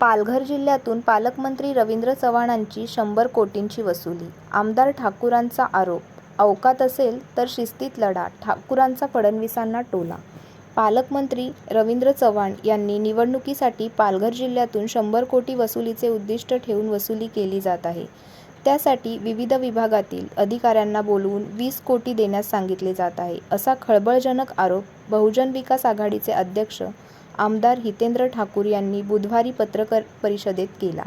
पालघर जिल्ह्यातून पालकमंत्री रवींद्र चव्हाणांची शंभर कोटींची वसुली. आमदार ठाकूरांचा आरोप अवकात असेल तर शिस्तीत लढा ठाकूरांचा फडणवीसांना टोला. पालकमंत्री रवींद्र चव्हाण यांनी निवडणुकीसाठी पालघर जिल्ह्यातून शंभर कोटी वसुलीचे उद्दिष्ट ठेवून वसुली केली जात आहे. त्यासाठी विविध विभागातील अधिकाऱ्यांना बोलवून वीस कोटी देण्यास सांगितले जात आहे असा खळबळजनक आरोप बहुजन विकास आघाडीचे अध्यक्ष आमदार हितेंद्र ठाकूर यांनी बुधवारी पत्रकार परिषदेत केला.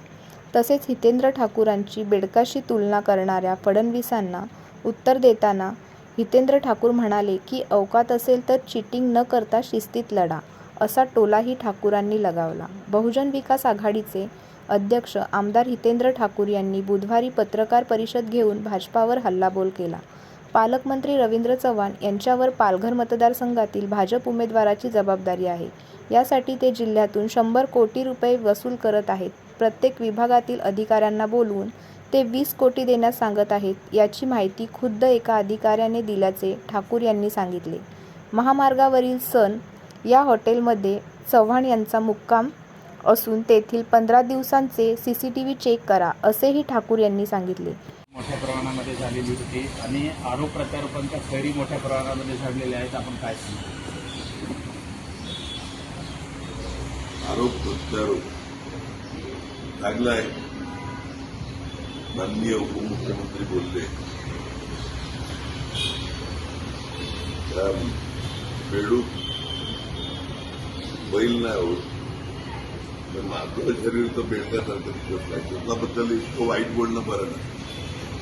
तसेच हितेंद्र ठाकूरांची बेडकाशी तुलना करणाऱ्या फडणवीसांना उत्तर देताना हितेंद्र ठाकूर म्हणाले की अवकात असेल तर चिटिंग न करता शिस्तीत लढा असा टोलाही ठाकूरांनी लगावला. बहुजन विकास आघाडीचे अध्यक्ष आमदार हितेंद्र ठाकूर यांनी बुधवारी पत्रकार परिषद घेऊन भाजपावर हल्लाबोल केला. पालकमंत्री रवींद्र चव्हाण यांच्यावर पालघर मतदारसंघातील भाजप उमेदवाराची जबाबदारी आहे. यासाठी ते जिल्ह्यातून शंभर कोटी रुपये वसूल करत आहेत. प्रत्येक विभागातील अधिकाऱ्यांना बोलवून ते वीस कोटी देण्यास सांगत आहेत याची माहिती खुद्द एका अधिकाऱ्याने दिल्याचे ठाकूर यांनी सांगितले. महामार्गावरील सन या हॉटेलमध्ये चव्हाण यांचा मुक्काम असून तेथील पंधरा दिवसांचे C C T V check करा असेही ठाकूर यांनी सांगितले. मोठ्या प्रमाणामध्ये झालेली होती आणि आरोप प्रत्यारोपांच्या फैरी मोठ्या प्रमाणामध्ये झालेल्या आहेत आपण काय सांगू? आरोप प्रत्यारोप लागलाय. माननीय उपमुख्यमंत्री बोलले. त्या बेडूक बैल नाही होत तर माझं शरीर तर बेडकासारखं दिसत नाही. स्वतःबद्दल इतकं वाईट बोलणं बरं नाही.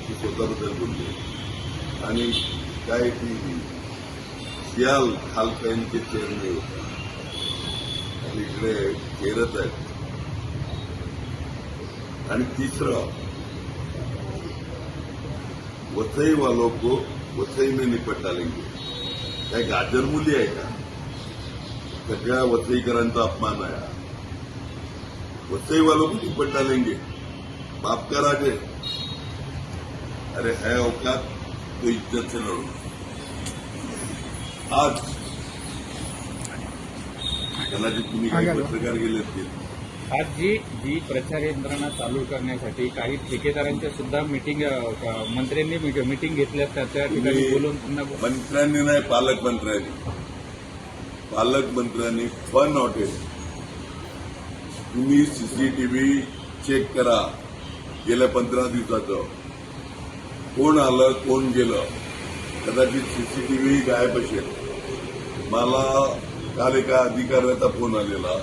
ती स्वतःबद्दल बोलली. आणि काय ती सियाल खालकाईंचे चेहरे होता. इकडे खेळत आहेत. आणि तिसरं वसई वालो को वसईने में काय गाजर मुली आहे का? सगळ्या वसईकरांचा अपमान आहे. वसई वालों को निपट डालेंगे बाप का राज है अरे है औकात तो इज्जत से लड़ो आज कदाचित तुम्ही काही पत्रकार गेले असतील. आज जी जी प्रचार यंत्रणा चालू करण्यासाठी काही ठेकेदारांच्या सुद्धा मिटिंग मंत्र्यांनी मिटिंग घेतल्या त्या त्या ठिकाणी बोलून पुन्हा मंत्र्यांनी नाही पालकमंत्र्यांनी पालकमंत्र्यांनी फन हॉटेल तुम्ही सीसीटीव्ही चेक करा. गेल्या पंधरा दिवसाचं. कोण आलं कोण गेलं. कदाचित सीसीटीव्ही गायब असेल. मला काल एका अधिकाऱ्याचा फोन आलेला.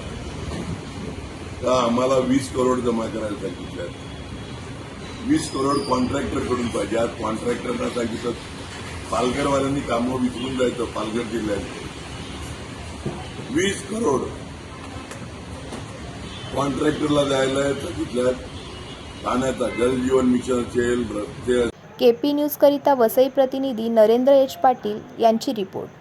का आम्हाला वीस करोड जमा करायला सांगितल्यात वीस करोड कॉन्ट्रॅक्टरकडून पाहिजे. आज कॉन्ट्रॅक्टरना सांगितलं पालघरवाल्यांनी कामं विसरून जायचं पालघर जिल्ह्यात. वीस करोड कॉन्ट्रॅक्टरला जायला सांगितल्यात ठाण्याचा जलजीवन मिशन असेल रस्ते केपी न्यूज न्यूजकरिता वसई प्रतिनिधी नरेंद्र एच पाटील यांची रिपोर्ट.